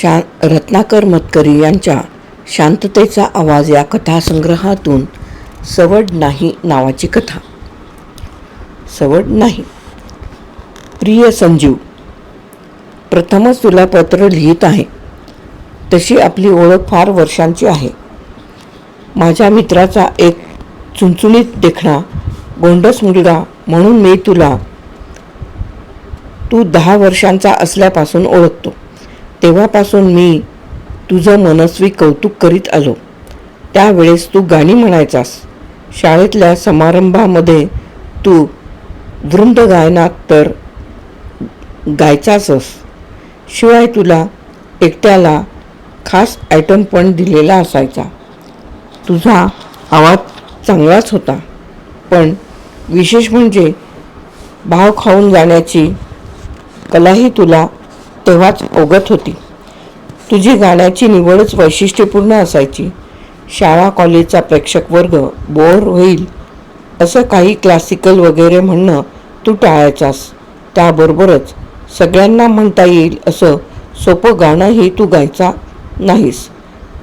शा रत्नाकर मतकरी यांच्या शांततेचा आवाज या कथासंग्रहातून सवड नाही नावाची कथा. सवड नाही. प्रिय संजीव प्रथमच तुला पत्र लिहित आहे. तशी आपली ओळख फार वर्षांची आहे. माझ्या मित्राचा एक चुणचुणीत देखणा गोंडस मुलगा म्हणून मी तुला तू दहा वर्षांचा असल्यापासून ओळखतो. तेव्हापासून मी तुझं मनस्वी कौतुक करीत आलो. त्यावेळेस तू गाणी म्हणायचास. शाळेतल्या समारंभामध्ये तू वृंद गायनात तर गायचासस शिवाय तुला एकट्याला खास आयटम पण दिलेला असायचा. तुझा आवाज चांगलाच होता. पण विशेष म्हणजे भाव खाऊन जाण्याची कलाही तुला तेव्हाच ओगत होती. तुझी गाण्याची निवडच वैशिष्ट्यपूर्ण असायची. शाळा कॉलेजचा प्रेक्षक वर्ग बोर होईल असं काही क्लासिकल वगैरे म्हणणं तू टाळायचास. त्याबरोबरच सगळ्यांना म्हणता येईल असं सोपं गाणंही तू गायचा नाहीस.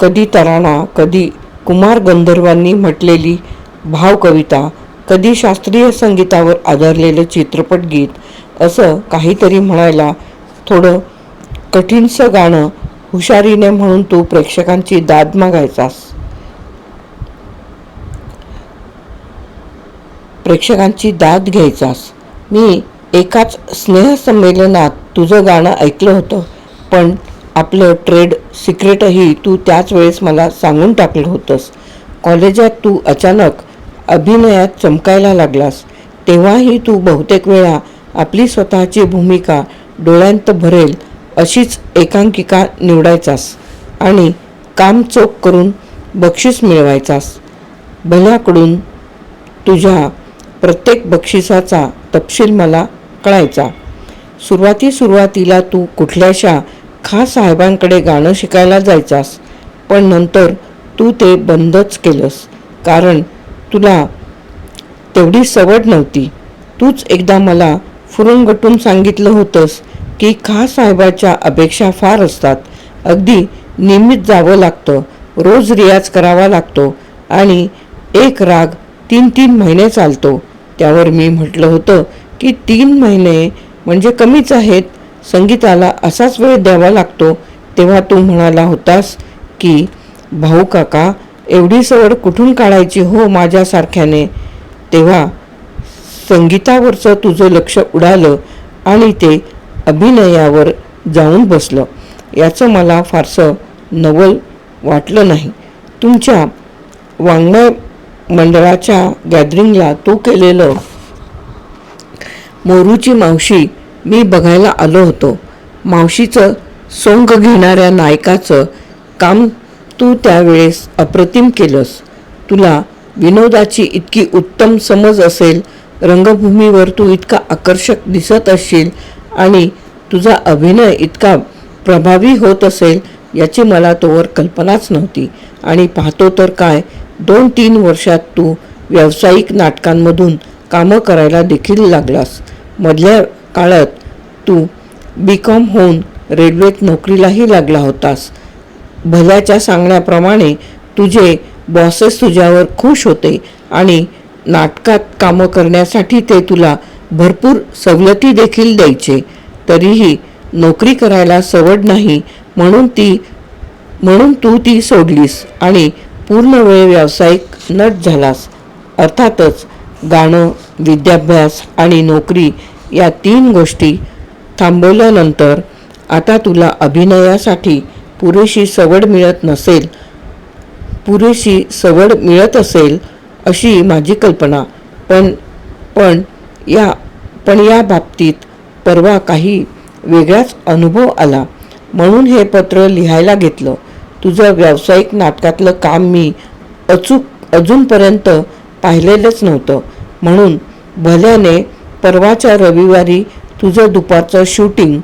कधी तराणा कधी कुमार गंधर्वांनी म्हटलेली भावकविता कधी शास्त्रीय संगीतावर आधारलेलं चित्रपट गीत असं काहीतरी म्हणायला थोडं कठीणसं गाणं हुशारीने म्हणून तू प्रेक्षकांची दाद मागायचास. प्रेक्षकांची दाद घ्यायचास. मी एकाच स्नेहसंमेलनात तुझं गाणं ऐकलं होतं पण आपलं ट्रेड सिक्रेटही तू त्याच वेळेस मला सांगून टाकलं होतंस. कॉलेजात तू अचानक अभिनयात चमकायला लागलास. तेव्हाही तू बहुतेक वेळा आपली स्वतःची भूमिका डोळ्यांत भरेल अशीच एकांकिका निवडायचास आणि काम चोख करून बक्षीस मिळवायचास. भल्याकडून तुझ्या प्रत्येक बक्षिसाचा तपशील मला कळायचा. सुरुवाती सुरुवातीला तू कुठल्याशा खास साहेबांकडे गाणं शिकायला जायचास पण नंतर तू ते बंदच केलंस कारण तुला तेवढी सवड नव्हती. तूच एकदा मला फुरुंगटून सांगितलं होतंस की खास साहेबाच्या अपेक्षा फार असतात. अगदी नियमित जावं लागतं. रोज रियाज करावा लागतो आणि एक राग तीन तीन महिने चालतो. त्यावर मी म्हटलं होतं की तीन महिने म्हणजे कमीच आहेत. संगीताला असाच वेळ द्यावा लागतो. तेव्हा तू म्हणाला होतास की भाऊ काका एवढी सवड कुठून काढायची हो माझ्यासारख्याने? तेव्हा संगीतावरचं तुझं लक्ष उडालं आणि ते अभिनयावर जाऊन बसलं. याचं मला फारसं नवल वाटलं नाही. तुमच्या वाङ्मय मंडळाच्या गॅदरिंगला तू केलेलं मोरूची मावशी मी बघायला आलो होतो. मावशीचं सोंग घेणाऱ्या नायकाचं काम तू त्यावेळेस अप्रतिम केलंस. तुला विनोदाची इतकी उत्तम समज असेल रंगभूमीवर तू इतका आकर्षक दिसत असशील आणि तुझा अभिनय इतका प्रभावी होत असेल याची मला तोवर कल्पनाच नव्हती. आणि पाहतो तर काय दोन तीन वर्षात तू व्यावसायिक नाटकांमधून कामं करायला देखील लागलास. मधल्या काळात तू बी कॉम होऊन रेल्वेत नोकरीलाही लागला होतास. भल्याच्या सांगण्याप्रमाणे तुझे बॉसेस तुझ्यावर खुश होते आणि नाटकात कामं करण्यासाठी ते तुला भरपूर सवलती देखील द्यायचे. तरीही नोकरी करायला सवड नाही म्हणून ती म्हणून तू ती सोडलीस आणि पूर्ण वेळ व्यावसायिक नट झालास. अर्थातच गाणं विद्याभ्यास आणि नोकरी या तीन गोष्टी थांबवल्यानंतर आता तुला अभिनयासाठी पुरेशी सवड मिळत नसेल पुरेशी सवड मिळत असेल अशी माझी कल्पना. पण पण या पण या बाबतीत परवा काही वेगळाच अनुभव आला. म्हणून हे पत्र लिहायला घेतलं. तुझं व्यावसायिक नाटकातलं काम मी अचूक अजूनपर्यंत पाहिलेलंच नव्हतं. म्हणून भल्याने परवाच्या रविवारी तुझं दुपारचं शूटिंग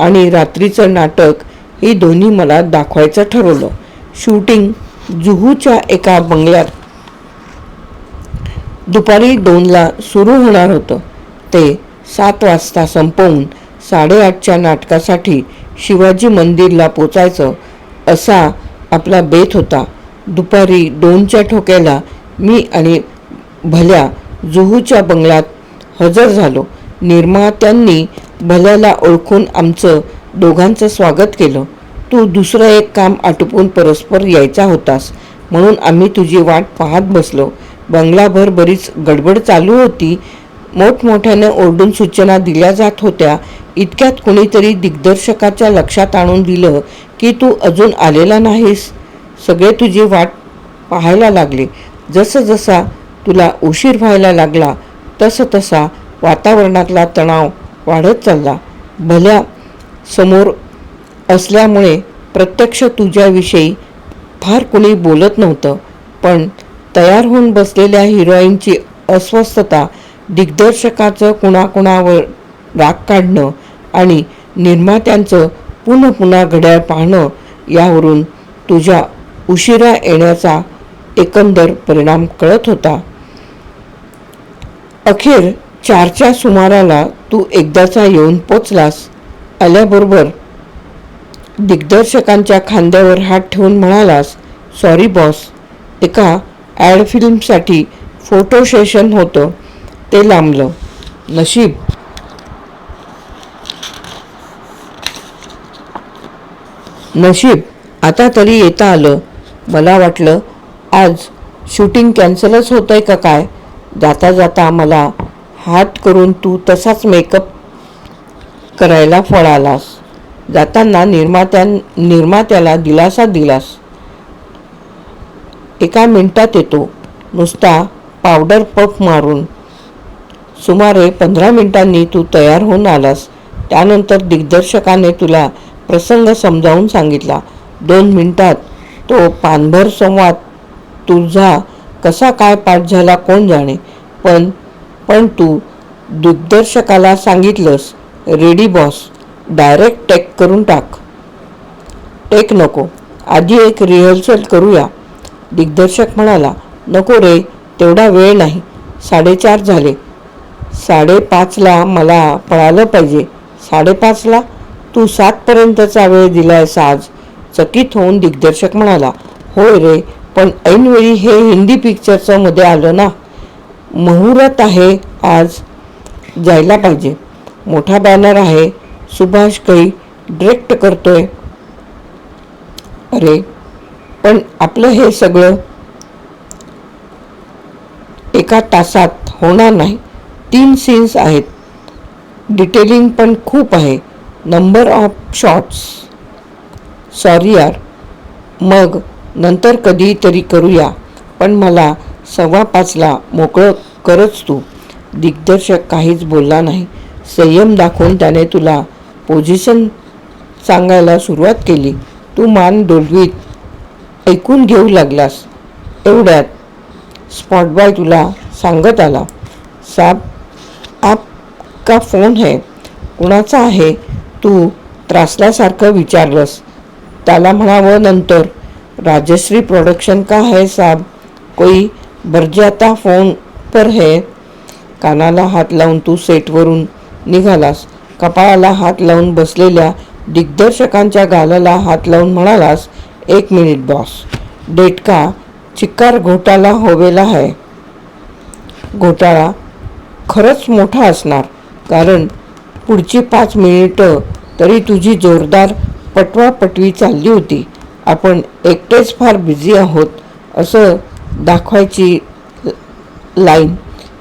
आणि रात्रीचं नाटक ही दोन्ही मला दाखवायचं ठरवलं. शूटिंग जुहूच्या एका बंगल्यात दुपारी दोनला सुरू होणार होतं. ते सात वाजता संपवून साडेआठच्या नाटकासाठी शिवाजी मंदिरला पोचायचं असा आपला बेत होता. दुपारी दोनच्या ठोक्याला मी आणि भल्या जुहूच्या बंगल्यात हजर झालो. निर्मात्यांनी भल्याला ओळखून आमचं दोघांचं स्वागत केलं. तू दुसरं एक काम आटोपून परस्पर यायचा होतास म्हणून आम्ही तुझी वाट पाहत बसलो. बंगलाभर बरीच गडबड चालू होती. मोठमोठ्याने ओरडून सूचना दिल्या जात होत्या. इतक्यात कुणीतरी दिग्दर्शकाच्या लक्षात आणून दिलं की तू अजून आलेला नाहीस. सगळे तुझी वाट पाहायला लागले. जसं जसा तुला उशीर व्हायला लागला तसं तसा वातावरणातला तणाव वाढत चालला. भल्या समोर असल्यामुळे प्रत्यक्ष तुझ्याविषयी फार कुणी बोलत नव्हतं. पण तयार होऊन बसलेल्या हिरोईनची अस्वस्थता दिग्दर्शकाचं कुणाकुणावर राग काढणं आणि निर्मात्यांचं पुन्हा पुन्हा घड्याळ पाहणं यावरून तुझ्या उशिरा येण्याचा एकंदर परिणाम कळत होता. अखेर चारच्या सुमाराला तू एकदाचा येऊन पोचलास. आल्याबरोबर दिग्दर्शकांच्या खांद्यावर हात ठेवून म्हणालास सॉरी बॉस एका ॲड फिल्मसाठी फोटो सेशन होतं. ते लांबलं. नशीब. नशीब. आता तरी येता आलं. मला वाटलं आज शूटिंग कॅन्सलच होतंय का काय? जाता जाता मला हात करून तू तसाच मेकअप करायला फळालास. जाताना निर्मात्यां निर्मात्याला दिलासा दिलास. एका मिनटात येतो. नुसता पावडर पफ मारून. सुमारे पंधरा मिनिटांनी तू तयार होऊन आलास. त्यानंतर दिग्दर्शकाने तुला प्रसंग समजावून सांगितला. दोन मिनिटात तो पानभर संवाद तुझा कसा काय पाठ झाला कोण जाणे. पण पण तू दिग्दर्शकाला सांगितलंस रेडी बॉस डायरेक्ट टेक करून टाक. टेक नको आधी एक रिहर्सल करूया. दिग्दर्शक म्हणाला नको रे तेवढा वेळ नाही. साडेचार झाले. साडेपाचला मला पळालं पाहिजे. साडेपाचला तू सातपर्यंतचा वेळ दिलायस आज. चकित होऊन दिग्दर्शक म्हणाला होय रे पण ऐनवेळी हे हिंदी पिक्चरचं मध्ये आलं ना? मुहूर्त आहे आज. जायला पाहिजे. मोठा बॅनर आहे. सुभाष काही डिरेक्ट करतोय. अरे पण आपलं हे सगळं एका तासात होणार नाही. तीन सीन्स आहेत. डिटेलिंग पण खूप आहे. नंबर ऑफ शॉट्स सॉरी यार. मग नंतर कधीतरी करूया. पण मला सव्वा पाचला मोकळं करच तू. दिग्दर्शक काहीच बोलला नाही. संयम दाखवून त्याने तुला पोझिशन सांगायला सुरुवात केली. तू मान डोलवीत ऐकून घेऊ लागलास. एवढ्यात स्पॉट बॉय तुला सांगत आला. साब का फोन है कुणाचा आहे? तू त्रासल्यासारखं विचारलंस. त्याला म्हणावं नंतर राजश्री प्रोडक्शन का है साहेब कोई बर्जाता फोन पर है. कानाला हात लावून तू सेटवरून निघालास. कपाळाला हात लावून बसलेल्या दिग्दर्शकांच्या गालाला हात लावून म्हणालास एक मिनिट बॉस डेट का चिक्कार घोटाळा होवेला है घोटाळा खरंच मोठा असणार. कारण पुढची पाच मिनिटं तरी तुझी जोरदार पटवापटवी चालली होती. आपण एकटेच फार बिझी आहोत असं दाखवायची लाईन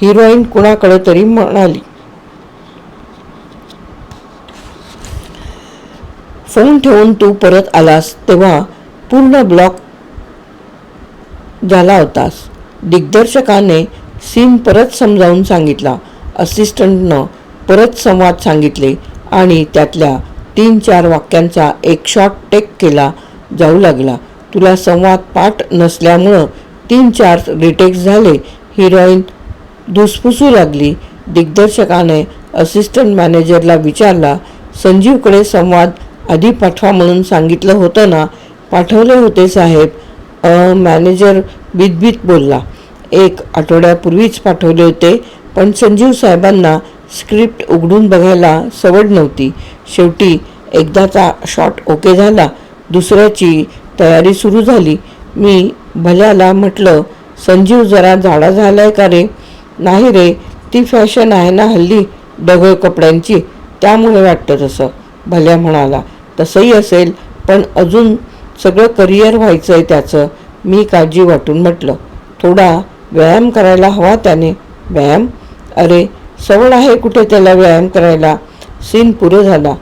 हिरोईन कुणाकडे तरी म्हणाली. फोन ठेवून तू परत आलास तेव्हा पूर्ण ब्लॉक झाला होतास. दिग्दर्शकाने सीन परत समजावून सांगितला. असिस्टंटनं परत संवाद सांगितले आणि त्यातल्या तीन चार वाक्यांचा एक शॉर्ट टेक केला जाऊ लागला. तुला संवाद पाठ नसल्यामुळं तीन चार रिटेक्स झाले. हिरोईन धुसफुसू लागली. दिग्दर्शकाने असिस्टंट मॅनेजरला विचारला संजीवकडे संवाद आधी पाठवा म्हणून सांगितलं होतं ना? पाठवले होते साहेब. अ, मॅनेजर बिदबीत बोलला एक आठवड्यापूर्वीच पाठवले होते पण संजीव साहेबांना स्क्रिप्ट उघडून बघायला सवड नव्हती. शेवटी एकदाचा शॉट ओके झाला. दुसऱ्याची तयारी सुरू झाली. मी भल्याला म्हटलं संजीव जरा जाडा झालाय का रे? नाही रे ती फॅशन आहे ना हल्ली डगळ कपड्यांची त्यामुळे वाटतं तसं. भल्या म्हणाला तसंही असेल पण अजून सगळं करिअर व्हायचं आहे त्याचं. मी काळजी वाटून म्हटलं थोडा व्यायाम करायला हवा त्याने. व्यायाम? अरे सवड आहे कुठे त्याला व्यायाम करायला? सीन पुरं झाला.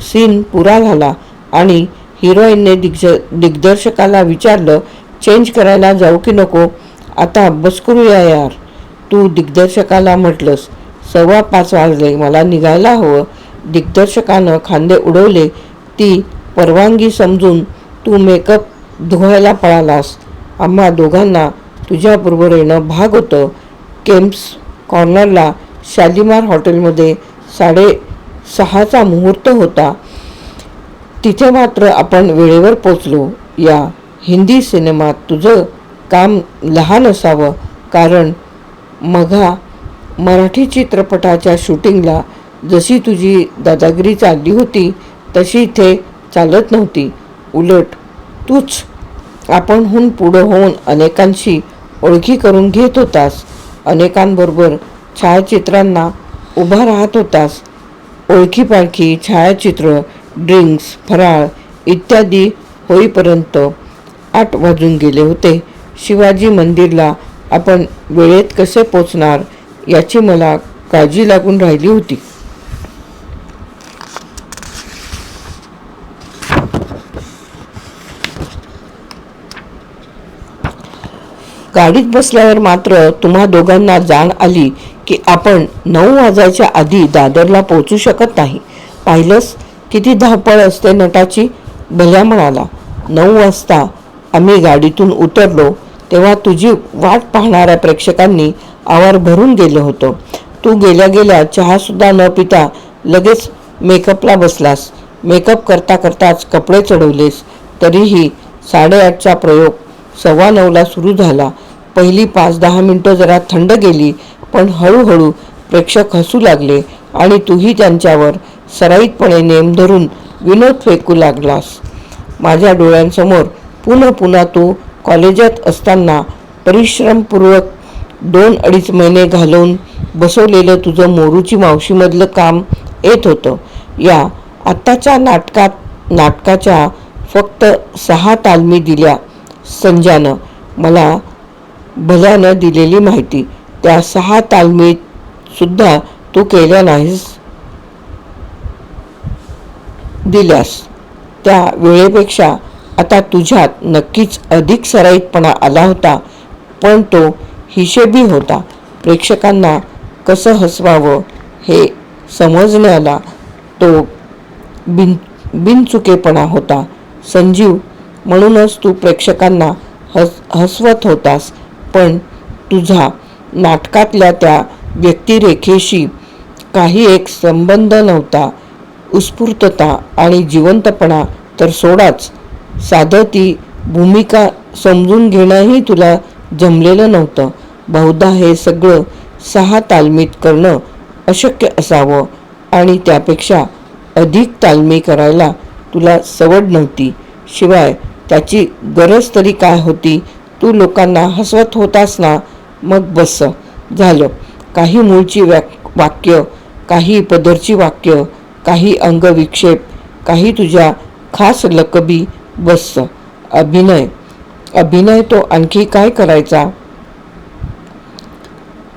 सीन पुरा झाला आणि हिरोईनने दिग्ज दिग्दर्शकाला विचारलं चेंज करायला जाऊ की नको? आता अभ्यास करूया यार. तू दिग्दर्शकाला म्हटलंस सव्वा पाच वाजले मला निघायला हवं. दिग्दर्शकानं खांदे उडवले ती परवानगी समजून तू मेकअप धुवायला पळालास. आम्हा दोघांना तुझ्याबरोबर येणं भाग होतं. केम्स कॉर्नरला शालिमार हॉटेलमध्ये साडे सहाचा मुहूर्त होता. तिथे मात्र आपण वेळेवर पोचलो या हिंदी सिनेमात तुझं काम लहान असावं कारण मघा मराठी चित्रपटाच्या शूटिंगला जशी तुझी दादागिरी चालली होती तशी इथे चालत नव्हती. उलट तूच आपणहून पुढं होऊन अनेकांशी ओळखी करून घेत होतास. अनेकांबरोबर छायाचित्रांना उभा राहत होतास. ओळखीपाळखी छायाचित्र ड्रिंक्स फराळ इत्यादी होईपर्यंत आठ वाजून गेले होते. शिवाजी मंदिरला आपण वेळेत कसे पोचणार याची मला काळजी लागून राहिली होती. गाडीत बसल्यावर मात्र तुम्हा दोघांना जाण आली. की आपण नऊ वाजायच्या आधी दादरला पोहोचू शकत नाही. पाहिलंस किती धावपळ असते नटाची. भल्या म्हणाला नऊ वाजता आम्ही गाडीतून उतरलो तेव्हा तुझी वाट पाहणाऱ्या प्रेक्षकांनी आवार भरून गेलं होतं. तू गेल्या गेल्या चहासुद्धा न पिता लगेच मेकअपला बसलास. मेकअप करता करताच कपडे चढवलेस तरीही साडेआठचा प्रयोग सव्वा नऊला सुरू झाला. पहिली पाच दहा मिनटं जरा थंड गेली पण हळूहळू प्रेक्षक हसू लागले आणि तूही त्यांच्यावर सराईतपणे नेम धरून विनोद फेकू लागलास. माझ्या डोळ्यांसमोर पुन्हा पुन्हा तू कॉलेजात असताना परिश्रमपूर्वक दोन अडीच महिने घालवून बसवलेलं तुझं मोरूची मावशीमधलं काम येत होतं. या आत्ताच्या नाटकात नाटकाच्या फक्त सहा तालमी दिल्या संजानं मला भल्यानं दिलेली माहिती. त्या सहा तालमीत सुद्धा तू केल्या नाहीस. दिल्यास. त्या वेळेपेक्षा आता तुझ्यात नक्कीच अधिक सराईतपणा आला होता पण तो हिशेबी होता. प्रेक्षकांना कसं हसवावं हे समजण्याला तो बिन बिनचुकेपणा होता. संजीव म्हणूनच तू प्रेक्षकांना हस हसवत होतास पण तुझा नाटकातल्या त्या व्यक्तिरेखेशी काही एक संबंध नव्हता. उत्स्फूर्तता आणि जिवंतपणा तर सोडाच. साधं ती भूमिका समजून घेणंही तुला जमलेलं नव्हतं. बहुधा हे सगळं सहा तालमीत करणं अशक्य असावं आणि त्यापेक्षा अधिक तालमी करायला तुला सवड नव्हती. शिवाय त्याची गरज तरी काय होती? तू लोकांना हसवत होतास ना? मग बस. झालं. काही मूळची वाक वाक्य काही पदरची वाक्य काही अंगविक्षेप काही तुझ्या खास लकबी बस. अभिनय. अभिनय तो आणखी काय करायचा?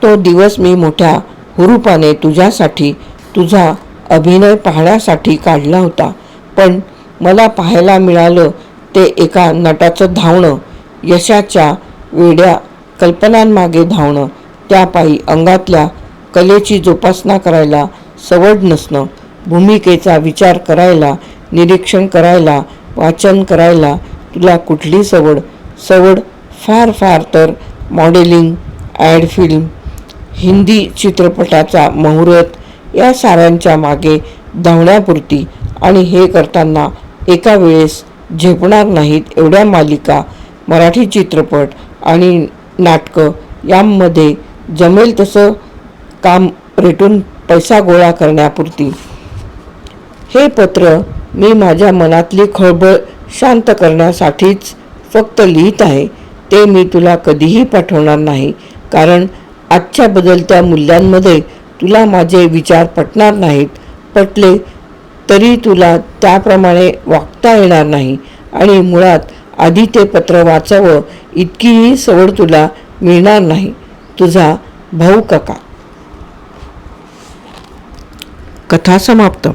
तो दिवस मी मोठ्या हुरूपाने तुझ्यासाठी तुझा अभिनय पाहण्यासाठी काढला होता. पण मला पाहायला मिळालं ते एका नटाचं धावणं यशाच्या वेड्या कल्पनांमागे धावणं त्यापायी अंगातल्या कलेची जोपासना करायला सवड नसणं भूमिकेचा विचार करायला निरीक्षण करायला वाचन करायला तुला कुठली सवड? सवड फार फार तर मॉडेलिंग ॲड फिल्म हिंदी चित्रपटाचा मुहूर्त या साऱ्यांच्या मागे धावण्यापुरती आणि हे करताना एका वेळेस झेपणार नाहीत एवढ्या मालिका मराठी चित्रपट आणि नाटकं. यामध्ये जमेल तसं काम रेटून पैसा गोळा करण्यापुरती. हे पत्र मी माझ्या मनातली खळबळ शांत करण्यासाठीच फक्त लिहित आहे. ते मी तुला कधीही पाठवणार नाही. कारण आजच्या बदलत्या मूल्यांमध्ये तुला माझे विचार पटणार नाहीत. पटले तरी तुला त्याप्रमाणे वागता येणार नाही. आणि मुळात आधी ते पत्र वाचावं इतकीही सवड तुला मिळणार नाही. तुझा भाऊ काका. कथा समाप्त.